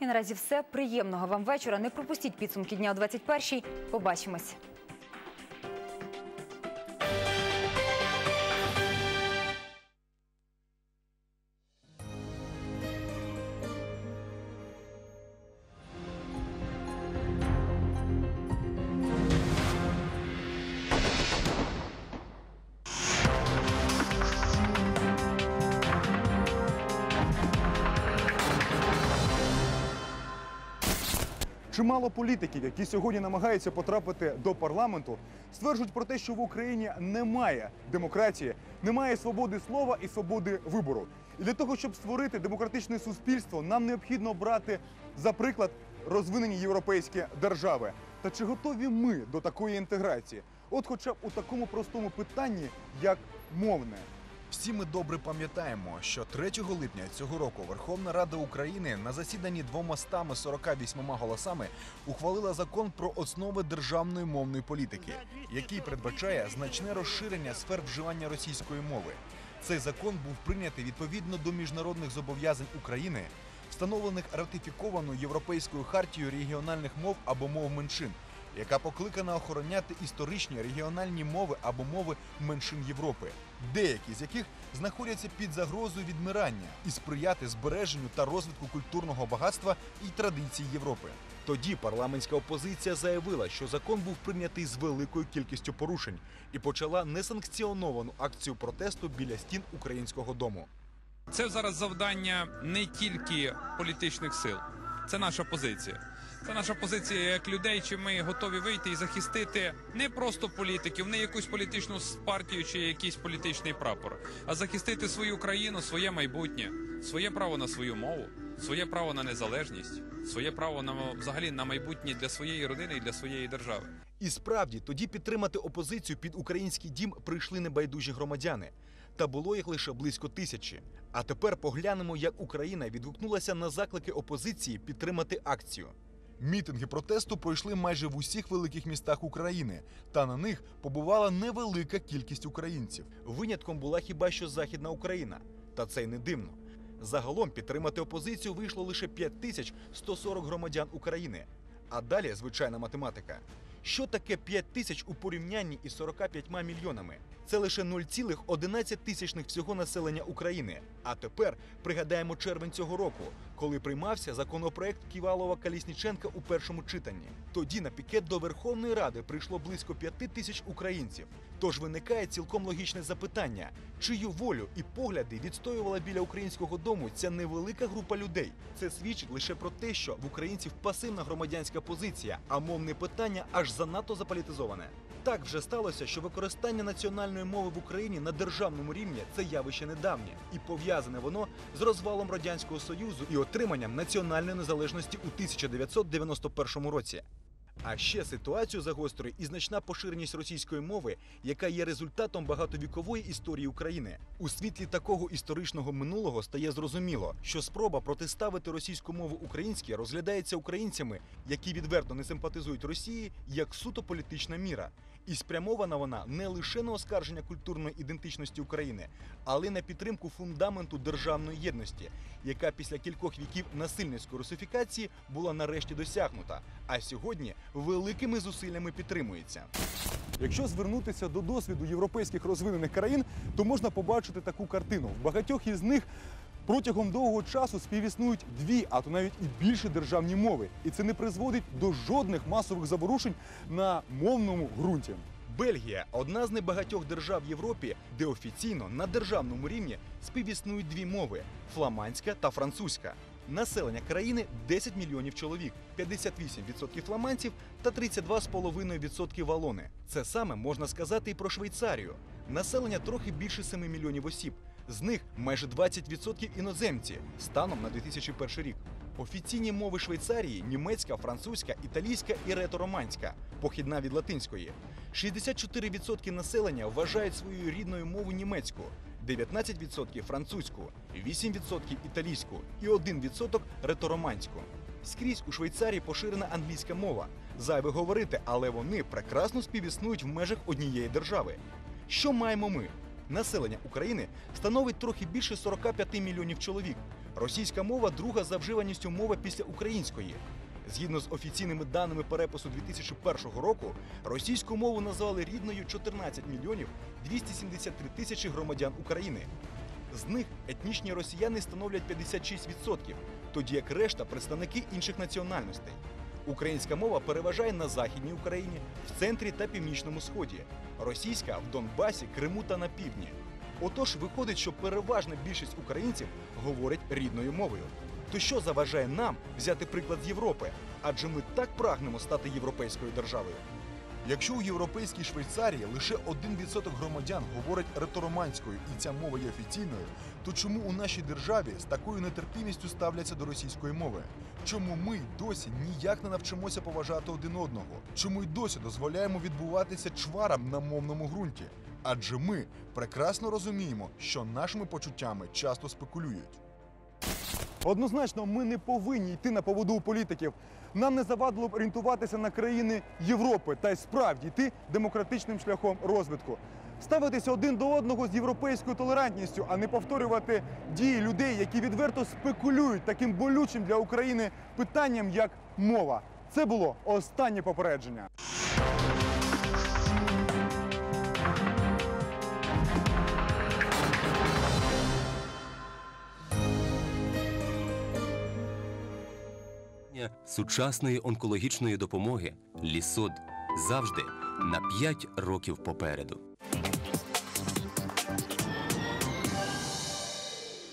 І наразі все. Приємного вам вечора. Не пропустіть підсумки дня о 21-й. Побачимось. Чимало політиків, які сьогодні намагаються потрапити до парламенту, стверджують про те, що в Україні немає демократії, немає свободи слова і свободи вибору. І для того, щоб створити демократичне суспільство, нам необхідно брати за приклад розвинені європейські держави. Та чи готові ми до такої інтеграції? От, хоча б у такому простому питанні, як мовне. Всі ми добре пам'ятаємо, що 3 липня цього року Верховна Рада України на засіданні 248 голосами ухвалила закон про основи державної мовної політики, який передбачає значне розширення сфер вживання російської мови. Цей закон був прийнятий відповідно до міжнародних зобов'язань України, встановлених ратифікованою Європейською хартією регіональних мов або мов меншин, яка покликана охороняти історичні регіональні мови або мови меншин Європи, деякі з яких знаходяться під загрозою відмирання і сприяти збереженню та розвитку культурного багатства і традицій Європи. Тоді парламентська опозиція заявила, що закон був прийнятий з великою кількістю порушень і почала несанкціоновану акцію протесту біля стін українського дому. Це зараз завдання не тільки політичних сил, це наша позиція. Це наша позиція як людей, чи ми готові вийти і захистити не просто політиків, не якусь політичну партію чи якийсь політичний прапор, а захистити свою країну, своє майбутнє, своє право на свою мову, своє право на незалежність, своє право на взагалі на майбутнє для своєї родини і для своєї держави. І справді тоді підтримати опозицію під український дім прийшли небайдужі громадяни. Та було їх лише близько тисячі. А тепер поглянемо, як Україна відгукнулася на заклики опозиції підтримати акцію. Мітинги протесту пройшли майже в усіх великих містах України, та на них побувала невелика кількість українців. Винятком була хіба що Західна Україна. Та це й не дивно. Загалом підтримати опозицію вийшло лише 5140 громадян України. А далі звичайна математика. Що таке 5 тисяч у порівнянні із 45 мільйонами? Це лише 0,11 тисячних всього населення України. А тепер пригадаємо червень цього року, коли приймався законопроект Ківалова Калісніченка у першому читанні. Тоді на пікет до Верховної Ради прийшло близько 5 тисяч українців. Тож виникає цілком логічне запитання: чию волю і погляди відстоювала біля українського дому ця невелика група людей? Це свідчить лише про те, що в українців пасивна громадянська позиція, а мовне питання аж занадто заполітизоване. Так вже сталося, що використання національної мови в Україні на державному рівні це явище недавнє, і пов'язане воно з розвалом радянського союзу і отриманням національної незалежності у 1991 році. А ще ситуацію загострює і значна поширеність російської мови, яка є результатом багатовікової історії України. У світлі такого історичного минулого стає зрозуміло, що спроба протиставити російську мову українській розглядається українцями, які відверто не симпатизують Росії, як суто політична міра. І спрямована вона не лише на оскарження культурної ідентичності України, але й на підтримку фундаменту державної єдності, яка після кількох віків насильницької русифікації була нарешті досягнута, а сьогодні великими зусиллями підтримується. Якщо звернутися до досвіду європейських розвинених країн, то можна побачити таку картину. В багатьох із них протягом довгого часу співіснують дві, а то навіть і більше державні мови. І це не призводить до жодних масових заворушень на мовному ґрунті. Бельгія одна з небагатьох держав Європі, де офіційно на державному рівні співіснують дві мови фламандська та французька. Населення країни 10 мільйонів чоловік, 58% фламандців та 32,5% валони. Це саме можна сказати і про Швейцарію. Населення трохи більше 7 мільйонів осіб. З них майже 20% іноземці станом на 2001 рік. Офіційні мови Швейцарії німецька, французька, італійська і ретороманська, похідна від латинської. 64% населення вважають своєю рідною мовою німецьку, 19% французьку, 8% італійську і 1% ретороманську. Скрізь у Швейцарії поширена англійська мова. Зайве говорити, але вони прекрасно співіснують в межах однієї держави. Що маємо ми? Населення України становить трохи більше 45 мільйонів чоловік. Російська мова друга за вживаністю мова після української. Згідно з офіційними даними перепису 2001 року, російську мову назвали рідною 14 мільйонів 273 тисячі громадян України. З них етнічні росіяни становлять 56%, тоді як решта представники інших національностей. Українська мова переважає на Західній Україні, в центрі та північному сході, російська в Донбасі, Криму та на півдні. Отож, виходить, що переважна більшість українців говорять рідною мовою. То що заважає нам взяти приклад з Європи? Адже ми так прагнемо стати європейською державою. Якщо у європейській Швейцарії лише 1% громадян говорить ретороманською і ця мова є офіційною, то чому у нашій державі з такою нетерпімістю ставляться до російської мови? Чому ми досі ніяк не навчимося поважати один одного? Чому й досі дозволяємо відбуватися чварам на мовному ґрунті? Адже ми прекрасно розуміємо, що нашими почуттями часто спекулюють. Однозначно, ми не повинні йти на поводу у політиків. Нам не завадило б орієнтуватися на країни Європи та й справді йти демократичним шляхом розвитку. Ставитися один до одного з європейською толерантністю, а не повторювати дії людей, які відверто спекулюють таким болючим для України питанням, як мова. Це було останнє попередження. Сучасної онкологічної допомоги Лісод завжди на 5 років попереду.